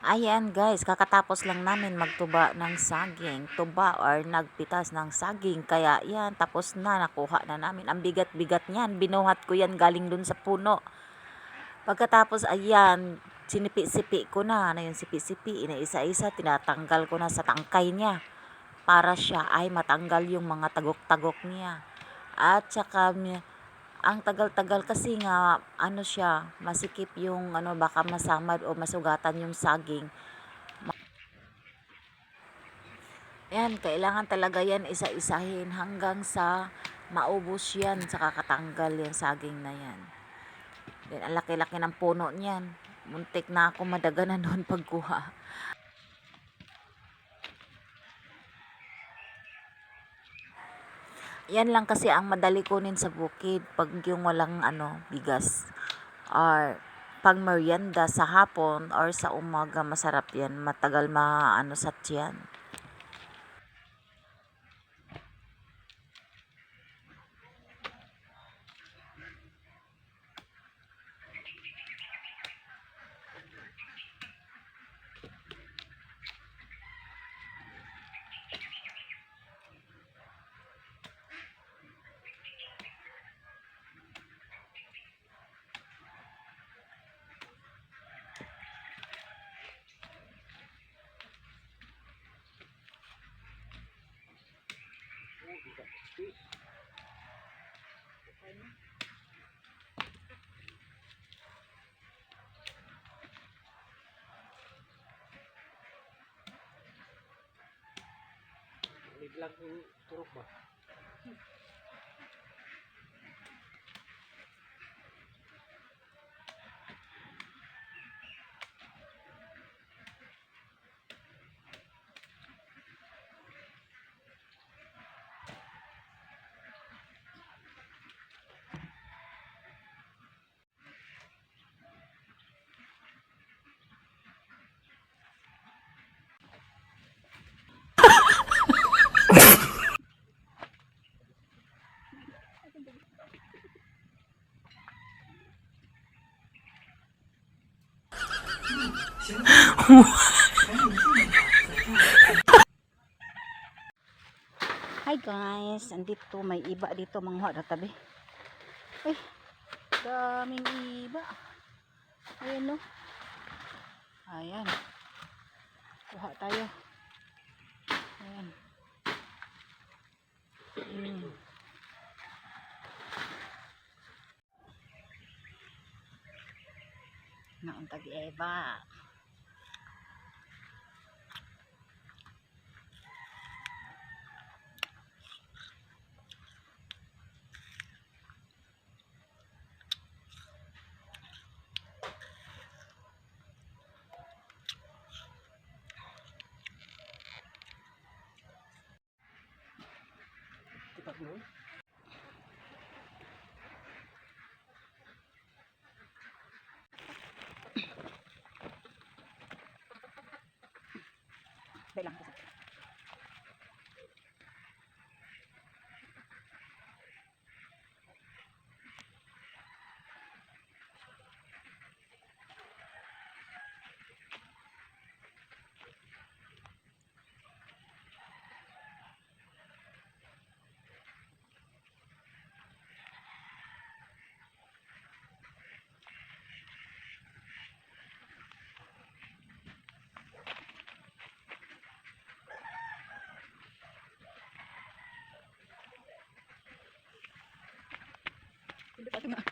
Ayan guys, kakatapos lang namin magtuba ng saging. Tuba or nagpitas ng saging. Kaya yan, tapos na, nakuha na namin. Ang bigat-bigat niyan. Binuhat ko yan galing dun sa puno. Pagkatapos, ayan, sinipi-sipi ko na. Na yung sipi-sipi, inaisa-isa, tinatanggal ko na sa tangkay niya. Para siya ay matanggal yung mga tagok-tagok niya. At saka, ang tagal-tagal kasi nga ano siya masikip yung ano baka masamad o masugatan yung saging. Yan kailangan talaga yan isa-isahin hanggang sa maubos yan sa kakatanggal yung saging na yan. Then ang laki-laki ng puno niyan. Muntik na ako madaganan doon pagkuha yan lang kasi ang madali kunin sa bukid pag yung walang ano bigas. Or pag merienda sa hapon or sa umaga masarap yan. Matagal maano sa tiyan Biglang turok ba? Hi guys, andito may iba dito mga na tabi. Ay, daming iba. Ayan no. Ayan. Kuha tayo. Ayan. Mm. Naon tagi Eva. Uhum. Definitely.